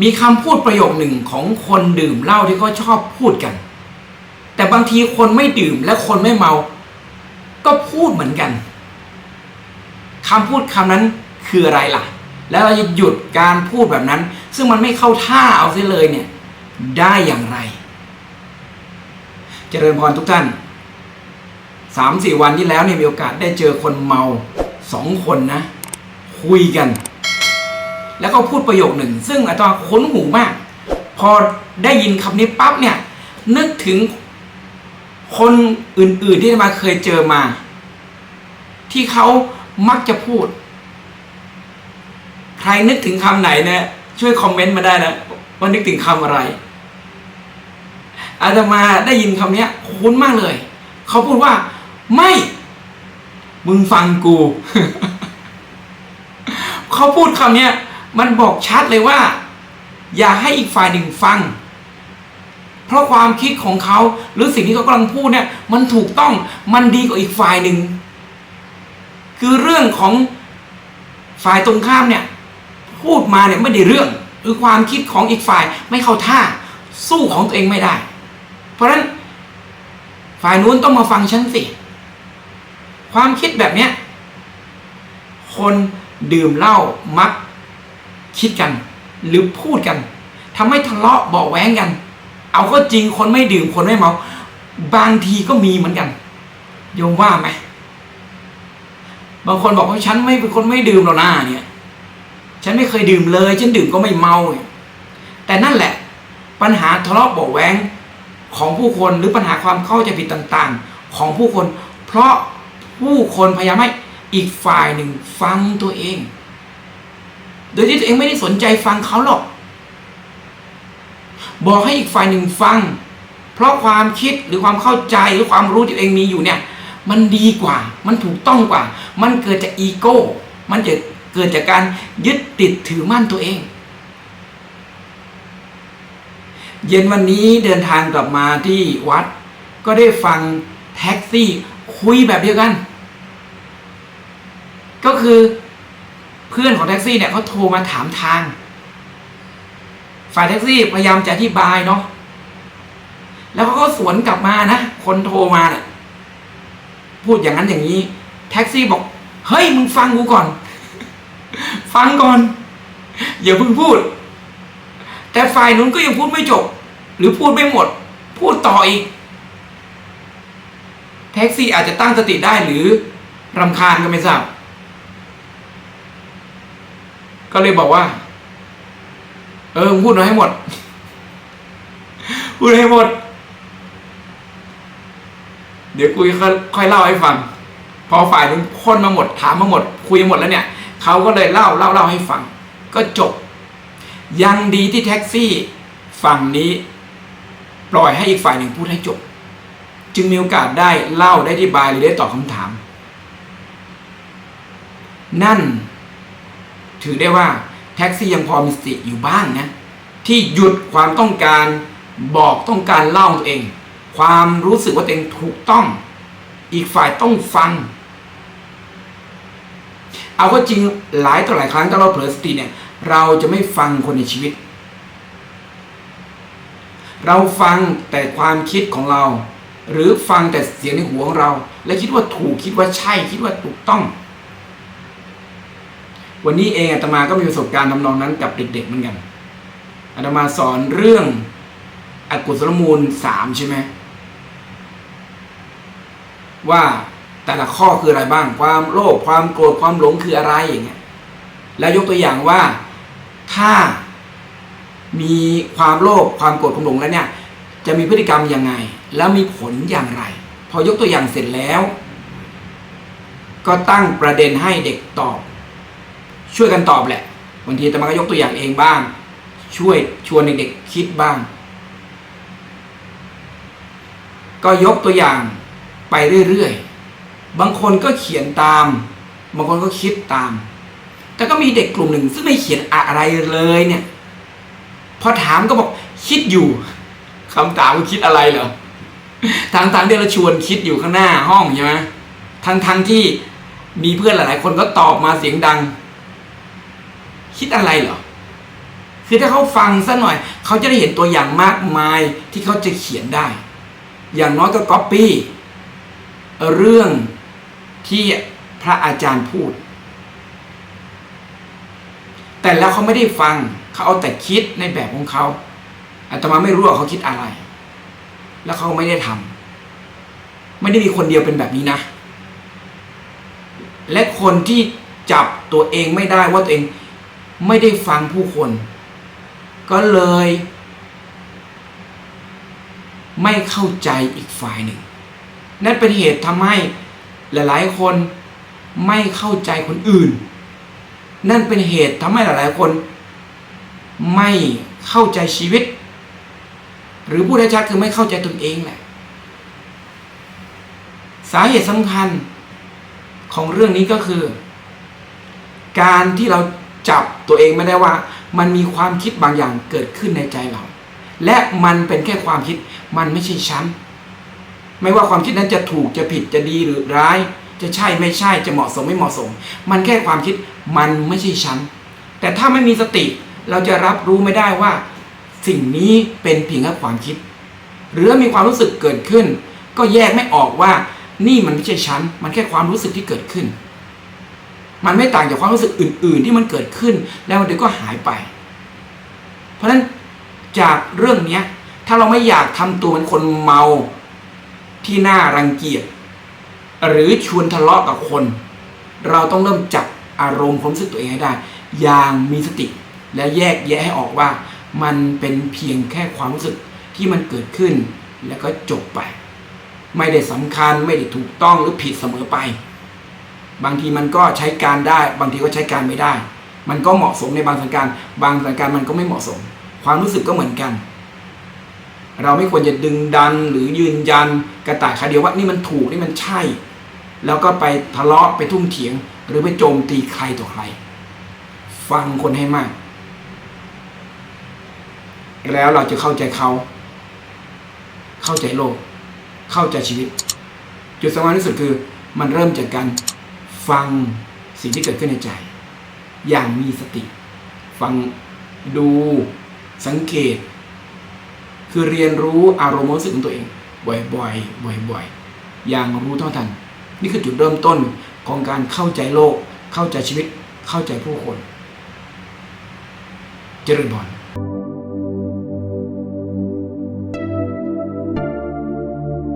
มีคำพูดประโยคหนึ่งของคนดื่มเหล้าที่เขาชอบพูดกัน แต่บางทีคนไม่ดื่มและคนไม่เมา ก็พูดเหมือนกันคำพูดคำนั้นคืออะไรล่ะ แล้วเราจะหยุดการพูดแบบนั้น ซึ่งมันไม่เข้าท่าเอาเสียเลยเนี่ย ได้อย่างไร เจริญพรทุกท่านสามสี่วันที่แล้วเนี่ยมีโอกาสได้เจอคนเมาสองคนนะ คุยกัน แล้วก็พูดประโยคหนึ่ง ซึ่งอาตมาคุ้นหูมาก พอได้ยินคำนี้ปั๊บเนี่ย นึกถึงคนอื่นๆที่อาตมาเคยเจอมา ที่เขามักจะพูด ใครนึกถึงคำไหนเนี่ยช่วยคอมเมนต์มาได้นะว่านึกถึงคำอะไร อาตมาได้ยินคำนี้คุ้นมากเลย เขาพูดว่า ไม่มึงฟังกู เขาพูดคำนี้ย มันบอกชัดเลยว่า อย่าให้อีกฝ่ายหนึ่งฟัง เพราะความคิดของเขาหรือสิ่งที่เขากำลังพูดเนี่ย มันถูกต้องมันดีกว่าอีกฝ่ายหนึ่ง คือเรื่องของฝ่ายตรงข้ามเนี่ย พูดมาเนี่ยไม่ได้เรื่อง หรือความคิดของอีกฝ่ายไม่เข้าท่าสู้ของตัวเองไม่ได้ เพราะฉะนั้นฝ่ายนู้นต้องมาฟังฉันสิ ความคิดแบบเนี้ยคนดื่มเหล้ามัก คิดกันหรือพูดกันทำให้ทะเลาะเบาะแว้งกัน เอาก็จริงคนไม่ดื่มคนไม่เมาบางทีก็มีเหมือนกันโยมว่าไหมบางคนบอกว่าฉันไม่เป็นคนไม่ดื่มหรอกนะเนี่ย ฉันไม่เคยดื่มเลยฉันดื่มก็ไม่เมา แต่นั่นแหละ ปัญหาทะเลาะเบาะแว้งของผู้คนหรือปัญหาความเข้าใจผิดต่างๆ ของผู้คน เพราะผู้คนพยายามให้อีกฝ่ายหนึ่งฟังตัวเอง โดยที่ตัวเองไม่ได้สนใจฟังเขาหรอก บอกให้อีกฝ่ายหนึ่งฟัง เพราะความคิดหรือความเข้าใจหรือความรู้ที่ตัวเองมีอยู่เนี่ย มันดีกว่า มันถูกต้องกว่า มันเกิดจากอีโก้ มันจะเกิดจากการยึดติดถือมั่นตัวเอง เย็นวันนี้เดินทางกลับมาที่วัด ก็ได้ฟังแท็กซี่คุยแบบเดียวกัน ก็คือ เพื่อนของแท็กซี่เนี่ยเขาโทรมาถามทาง ฝ่ายแท็กซี่พยายามจะอธิบายเนาะแล้วเขาก็สวนกลับมานะ คนโทรมาเนี่ยพูดอย่างนั้นอย่างนี้ แท็กซี่บอกเฮ้ยมึงฟังกูก่อน ฟังก่อนอย่าเพิ่งพูด แต่ฝ่ายนู้นก็ยังพูดไม่จบ หรือพูดไม่หมด พูดต่ออีก แท็กซี่อาจจะตั้งสติได้หรือรำคาญก็ไม่ทราบ ก็เลยบอกว่า เออพูดมาให้หมด พูดให้หมด เดี๋ยวคุยค่อยเล่าให้ฟัง พอฝ่ายนู้นพ่นมาหมด ถามมาหมด คุยมาหมดแล้วเนี่ย เขาก็เลยเล่าเล่าเล่าให้ฟัง ก็จบ ยังดีที่แท็กซี่ฝั่งนี้ปล่อยให้อีกฝ่ายหนึ่งพูดให้จบ จึงมีโอกาสได้เล่าได้อธิบายหรือได้ตอบคำถาม นั่น ถือได้ว่าแท็กซี่ยังพอมีสติอยู่บ้างนะที่หยุดความต้องการบอกต้องการเล่าตัวเอง ความรู้สึกว่าตัวเองถูกต้อง อีกฝ่ายต้องฟัง เอาก็จริงหลายต่อหลายครั้งถ้าเราเผลอสติเนี่ยเราจะไม่ฟังคนในชีวิต เราฟังแต่ความคิดของเรา หรือฟังแต่เสียงในหัวของเรา และคิดว่าถูกคิดว่าใช่คิดว่าถูกต้อง วันนี้เองอาตมาก็มีประสบการณ์ทำนองนั้นกับเด็กๆเหมือนกันอาตมาสอนเรื่องอกุศลมูลสามใช่ไหมว่าแต่ละข้อคืออะไรบ้าง ความโลภความโกรธความหลงคืออะไรอย่างเงี้ยแล้วยกตัวอย่างว่าถ้ามีความโลภความโกรธความหลงแล้วเนี่ย จะมีพฤติกรรมยังไง แล้วมีผลอย่างไร พอยกตัวอย่างเสร็จแล้ว ก็ตั้งประเด็นให้เด็กตอบ ช่วยกันตอบแหละบางทีแต่มันก็ยกตัวอย่างเองบ้าง ช่วยชวนเด็กๆคิดบ้าง ก็ยกตัวอย่างไปเรื่อยๆบางคนก็เขียนตาม บางคนก็คิดตาม แต่ก็มีเด็กกลุ่มหนึ่ง ซึ่งไม่เขียนอะไรเลยเนี่ย พอถามก็บอกคิดอยู่คำถามว่าคิดอะไรเหรอทางทางๆที่เราชวนคิดอยู่ข้างหน้าห้องใช่ไหมทั้งทงๆที่มีเพื่อนหลายๆ คนก็ตอบมาเสียงดัง คิดอะไรเหรอ คือถ้าเขาฟังสักหน่อย เขาจะได้เห็นตัวอย่างมากมายที่เขาจะเขียนได้ อย่างน้อยก็ก๊อปปี้เรื่องที่พระอาจารย์พูด แต่แล้วเขาไม่ได้ฟัง เขาเอาแต่คิดในแบบของเขาอาตมาไม่รู้ว่าเขาคิดอะไร แล้วเขาไม่ได้ทำไม่ได้มีคนเดียวเป็นแบบนี้นะ และคนที่จับตัวเองไม่ได้ว่าตัวเอง ไม่ได้ฟังผู้คน ก็เลย ไม่เข้าใจอีกฝ่ายหนึ่ง นั่นเป็นเหตุทำให้หลายๆ คนไม่เข้าใจคนอื่น นั่นเป็นเหตุทำให้หลายๆคน ไม่เข้าใจชีวิต หรือพูดได้ชัดคือไม่เข้าใจตนเองแหละ สาเหตุสำคัญของเรื่องนี้ก็คือ การที่เรา จับตัวเองไม่ได้ว่า มันมีความคิดบางอย่างเกิดขึ้นในใจเรา และมันเป็นแค่ความคิดมันไม่ใช่ฉันไม่ว่าความคิดนั้นจะถูกจะผิดจะดีหรือร้าย จะใช่ไม่ใช่จะเหมาะสมไม่เหมาะสม มันแค่ความคิดมันไม่ใช่ฉันแต่ถ้าไม่มีสติเราจะรับรู้ไม่ได้ว่า สิ่งนี้เป็นเพียงแค่ความคิด หรือมีความรู้สึกเกิดขึ้น ก็แยกไม่ออกว่า นี่มันไม่ใช่ฉันมันแค่ความรู้สึกที่เกิดขึ้น มันไม่ต่างจากความรู้สึกอื่น ๆ ที่มันเกิดขึ้น แล้วมันเดี๋ยวก็หายไป เพราะฉะนั้นจากเรื่องเนี้ย ถ้าเราไม่อยากทำตัวเป็นคนเมาที่น่ารังเกียจหรือชวนทะเลาะกับคน เราต้องเริ่มจับอารมณ์ความรู้สึกตัวเองให้ได้ อย่างมีสติ และแยกแยะให้ออกว่า มันเป็นเพียงแค่ความรู้สึกที่มันเกิดขึ้น แล้วก็จบไป ไม่ได้สำคัญไม่ได้ถูกต้องหรือผิดเสมอไป บางทีมันก็ใช้การได้ บางทีก็ใช้การไม่ได้ มันก็เหมาะสมในบางสถานการณ์ บางสถานการณ์มันก็ไม่เหมาะสม ความรู้สึกก็เหมือนกัน เราไม่ควรจะดึงดันหรือยืนยันกระต่ายขาเดียวว่านี่มันถูกนี่มันใช่ แล้วก็ไปทะเลาะไปทุ่มเถียง หรือไปโจมตีใครต่อใคร ฟังคนให้มาก แล้วเราจะเข้าใจเขา เข้าใจโลก เข้าใจชีวิต จุดสำคัญที่สุดคือมันเริ่มจากการ ฟังสิ่งที่เกิดขึ้นในใจ อย่างมีสติ ฟังดูสังเกต คือเรียนรู้อารมณ์รู้สึกของตัวเอง บ่อยๆ บ่อยๆ อย่างรู้เท่าทัน นี่คือจุดเริ่มต้นของการเข้าใจโลก เข้าใจชีวิต เข้าใจผู้คน เจริญพร